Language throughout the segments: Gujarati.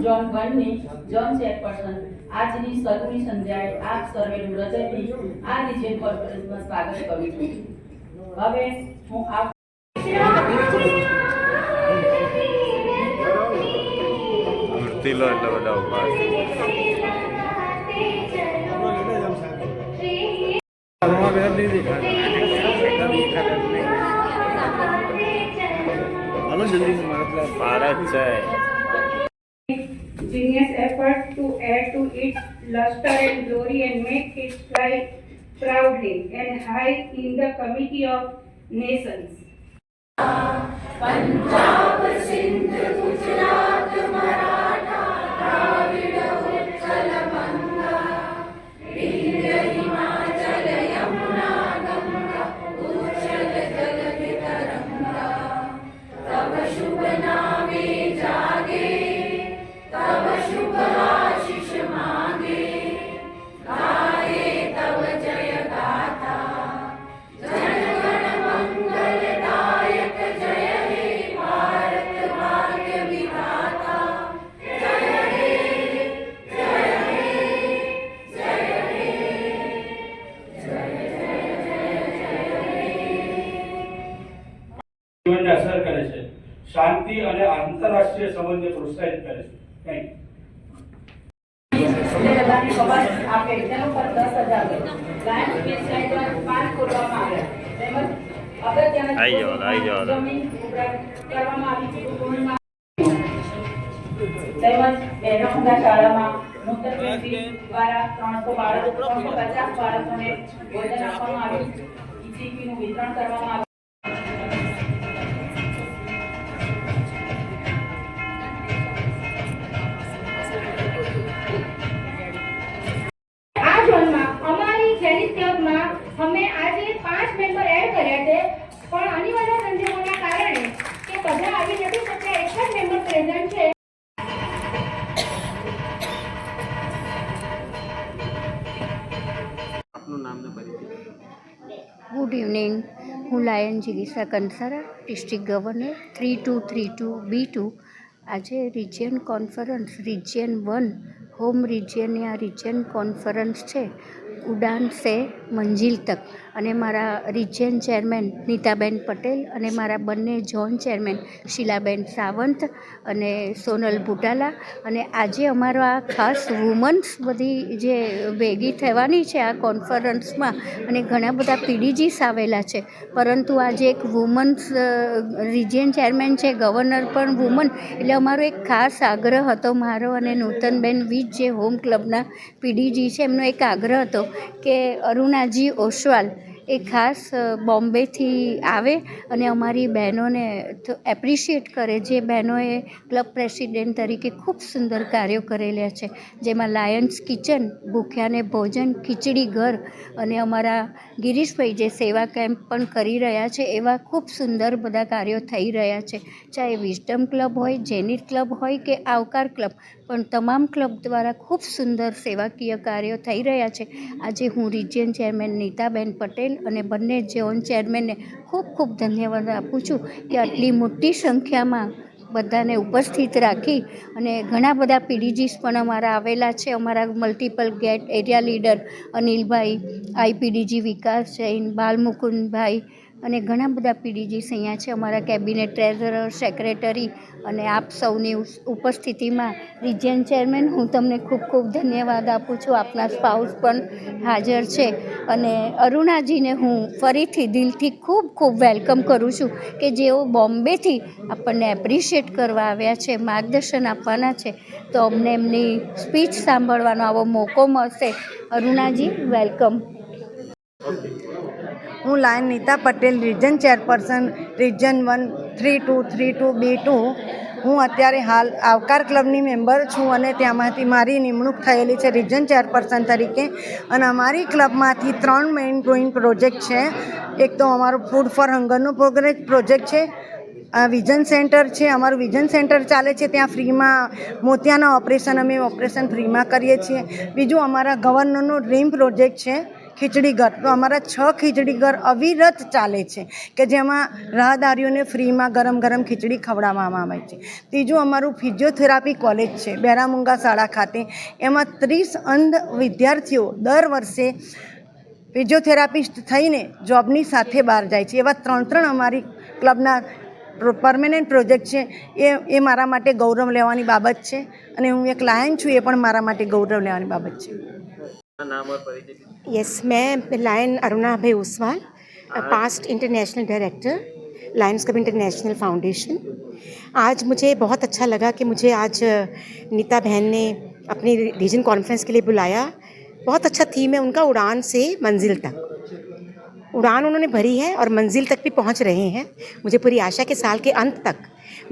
જોન વનની જોન ચેરપર્સન આજની સર્વની સંધ્યાએ આપ સર્વેનું હૃદયથી આ રિજન કોન્ફરન્સમાં સ્વાગત કરું છું હવે હું આપ લો એટલે બધા ઉભા હાલો જલ્દી ભારત છે genius effort to add to its luster and glory and make it fly proudly and high in the committee of nations. Punjab, શાંતિ અને આંતરરાષ્ટ્રીય સંબંધને પ્રોત્સાહિત કરે છે ત્રણસો બાળકો ત્રણસો પચાસ બાળકોને ભોજન આપવામાં આવ્યું વિતરણ કરવામાં આવ્યું લાયન લાયનજી Kansara district governor three two three two B two આજે region conference region one home રિજિયનની આ રિજિયન કોન્ફરન્સ છે ઉડાન સે મંજિલ તક અને મારા રિજિયન ચેરમેન નીતાબેન પટેલ અને મારા બંને ઝોન ચેરમેન શીલાબેન સાવંત અને સોનલ ભૂટાલા અને આજે અમારો આ ખાસ વુમન્સ બધી જે ભેગી થવાની છે આ કોન્ફરન્સમાં અને ઘણા બધા પીડીજીસ આવેલા છે પરંતુ આજે એક વુમન્સ રિજિયન ચેરમેન છે ગવર્નર પણ વુમન એટલે અમારો એક ખાસ આગ્રહ હતો મારો અને નૂતનબેન વીજ જે હોમ ક્લબના પીડીજી છે એમનો એક આગ્રહ હતો કે અરુણાજી ઓશવાલ એ ખાસ બોમ્બેથી આવે અને અમારી બહેનોને એપ્રિશિએટ કરે જે બહેનોએ ક્લબ પ્રેસિડેન્ટ તરીકે ખૂબ સુંદર કાર્યો કરેલા છે જેમાં લાયન્સ કિચન ભૂખ્યાને ભોજન ખીચડી ઘર અને અમારા ગિરીશભાઈ જે સેવા કેમ્પ પણ કરી રહ્યા છે એવા ખૂબ સુંદર બધા કાર્યો થઈ રહ્યા છે ચાહે વિઝડમ ક્લબ હોય જેનિટ ક્લબ હોય કે આવકાર ક્લબ પણ તમામ ક્લબ દ્વારા ખૂબ સુંદર સેવાકીય કાર્યો થઈ રહ્યા છે આજે હું રિજિયન ચેરમેન નીતાબેન પટેલ પટેલ અને બંને જોન ચેરમેનને ખૂબ ખૂબ ધન્યવાદ આપું છું કે આટલી મોટી સંખ્યામાં બધાને ઉપસ્થિત રાખી અને ઘણા બધા પીડીજીસ પણ અમારા આવેલા છે અમારા multiple GAT area leader Anilbhai IPDG Vikas Jain Balmukundbhai અને ઘણા બધા પીડીજીસ અહીંયા છે અમારા કેબિનેટ ટ્રેઝરર સેક્રેટરી અને આપ સૌની ઉપસ્થિતિમાં રિજિયન ચેરમેન હું તમને ખૂબ ખૂબ ધન્યવાદ આપું છું આપના સ્પાઉસ પણ હાજર છે અને અરુણાજીને હું ફરીથી દિલથી ખૂબ ખૂબ વેલકમ કરું છું કે જેઓ બોમ્બેથી આપણને એપ્રિશિએટ કરવા આવ્યા છે માર્ગદર્શન આપવાના છે તો અમને એમની સ્પીચ સાંભળવાનો આવો મોકો મળશે અરુણાજી વેલકમ હું lion Nita Patel region chairperson region one three two three two B two હું અત્યારે હાલ આવકાર ક્લબની મેમ્બર છું અને ત્યાંમાંથી મારી નિમણૂક થયેલી છે રિજન ચેરપર્સન તરીકે અને અમારી ક્લબમાંથી ત્રણ મેઇન ગ્રોઈંગ પ્રોજેક્ટ છે એક તો અમારો ફૂડ ફોર હંગરનો પ્રોગ્રેસ પ્રોજેક્ટ છે આ વિઝન સેન્ટર છે અમારું વિઝન સેન્ટર ચાલે છે ત્યાં ફ્રીમાં મોતિયાના ઓપરેશન અમે ઓપરેશન ફ્રીમાં કરીએ છીએ બીજું અમારા ગવર્નરનો ડ્રીમ પ્રોજેક્ટ છે ખીચડી ઘર તો અમારા છ ખીચડી ઘર અવિરત ચાલે છે કે જેમાં રાહદારીઓને ફ્રીમાં ગરમ ગરમ ખીચડી ખવડાવવામાં આવે છે ત્રીજું અમારું ફિઝિયોથેરાપી કોલેજ છે બેરામુંગા શાળા ખાતે એમાં ત્રીસ અંધ વિદ્યાર્થીઓ દર વર્ષે ફિઝિયોથેરાપિસ્ટ થઈને જોબની સાથે બહાર જાય છે એવા ત્રણ ત્રણ અમારી ક્લબના પરમેનન્ટ પ્રોજેક્ટ છે એ એ મારા માટે ગૌરવ લેવાની બાબત છે અને હું એક લાયન છું એ પણ મારા માટે ગૌરવ લેવાની બાબત છે नाम और परिचय यस मैं लायन अरुणा भाई Oswal past international director lions club international foundation आज मुझे बहुत अच्छा लगा कि मुझे आज uh, नीता बहन ने अपनी रीजन कॉन्फ्रेंस के लिए बुलाया बहुत अच्छा थीम है उनका उड़ान से मंजिल तक उड़ान उन्होंने भरी है और मंजिल तक भी पहुंच रहे हैं मुझे पूरी आशा के साल के अंत तक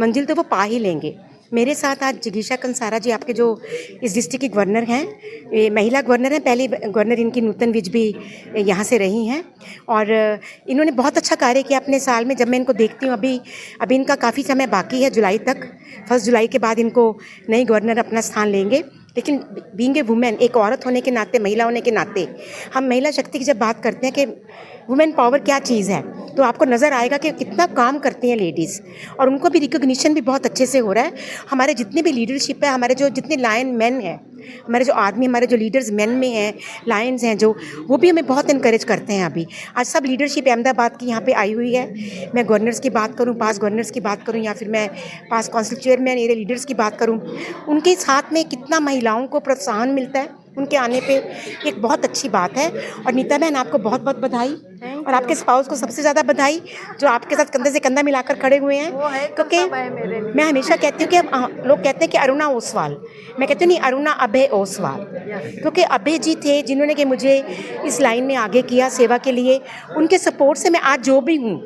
मंजिल तो वो पा ही लेंगे मेरे साथ आज जिगीशा कंसारा जी आपके जो इस डिस्ट्रिक्ट की गवर्नर हैं ये महिला गवर्नर हैं पहली गवर्नर इनकी नूतन विज भी यहाँ से रही हैं और इन्होंने बहुत अच्छा कार्य किया अपने साल में जब मैं इनको देखती हूँ अभी अभी इनका काफ़ी समय बाकी है जुलाई तक फर्स्ट जुलाई के बाद इनको नई गवर्नर अपना स्थान लेंगे लेकिन बींग ए वुमेन एक औरत होने के नाते महिला होने के नाते हम महिला शक्ति की जब बात करते हैं कि वुमेन पावर क्या चीज़ है तो आपको नज़र आएगा कि कितना काम करती हैं लेडीज़ और उनको भी रिकोगनीशन भी बहुत अच्छे से हो रहा है हमारे जितने भी लीडरशिप है हमारे जो जितने लायन मैन हैं हमारे जो आदमी हमारे जो लीडर्स मैन में हैं लायंस हैं जो वो भी हमें बहुत इनक्रेज करते हैं अभी आज सब लीडरशिप अहमदाबाद की यहाँ पे आई हुई है मैं गवर्नर्स की बात करूँ पास गवर्नर्स की बात करूँ या फिर मैं past constitute chairman area leaders की बात करूँ उनके साथ में कितना महिलाओं को प्रोत्साहन मिलता है उनके आने पे एक बहुत अच्छी बात है और नीता बहन आपको बहुत बहुत बधाई और आपके स्पाउस को सबसे ज़्यादा बधाई जो आपके साथ कंधे से कंधा मिलाकर खड़े हुए हैं है, क्योंकि मैं हमेशा कहती हूँ कि हाँ, लोग कहते हैं कि अरुणा ओसवाल मैं कहती हूँ नहीं अरुणा अभय ओसवाल क्योंकि अभय जी थे जिन्होंने कि मुझे इस लाइन में आगे किया सेवा के लिए उनके सपोर्ट से मैं आज जो भी हूँ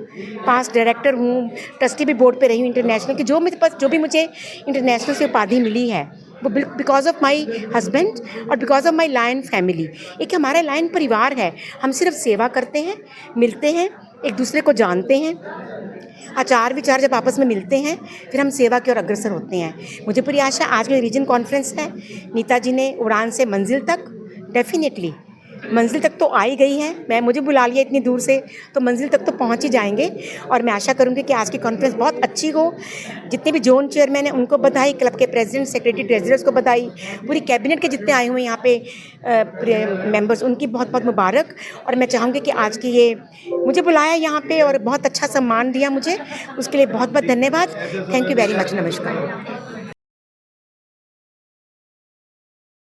पास डायरेक्टर हूँ ट्रस्टी भी बोर्ड पर रही हूँ इंटरनेशनल की जो मेरे पास जो भी मुझे इंटरनेशनल से उपाधि मिली है बिकॉज ऑफ माई हस्बैंड और because of my lion family एक हमारा लायन परिवार है हम सिर्फ सेवा करते हैं मिलते हैं एक दूसरे को जानते हैं आचार विचार जब आपस में मिलते हैं फिर हम सेवा की ओर अग्रसर होते हैं मुझे पूरी आशा आज मेरी रीजन कॉन्फ्रेंस है नीता जी ने उड़ान से मंजिल तक डेफिनेटली मंजिल तक तो आई गई हैं मैं मुझे बुला लिया इतनी दूर से तो मंजिल तक तो पहुँच ही जाएंगे और मैं आशा करूँगी कि आज की कॉन्फ्रेंस बहुत अच्छी हो जितने भी जोन चेयरमैन हैं उनको बधाई क्लब के प्रेसिडेंट सेक्रेटरी ट्रेजरर्स को बधाई पूरी कैबिनेट के जितने आए हुए यहाँ पे मेंबर्स उनकी बहुत बहुत मुबारक और मैं चाहूँगी कि आज की ये मुझे बुलाया यहाँ पर और बहुत अच्छा सम्मान दिया मुझे उसके लिए बहुत बहुत धन्यवाद थैंक यू वेरी मच नमस्कार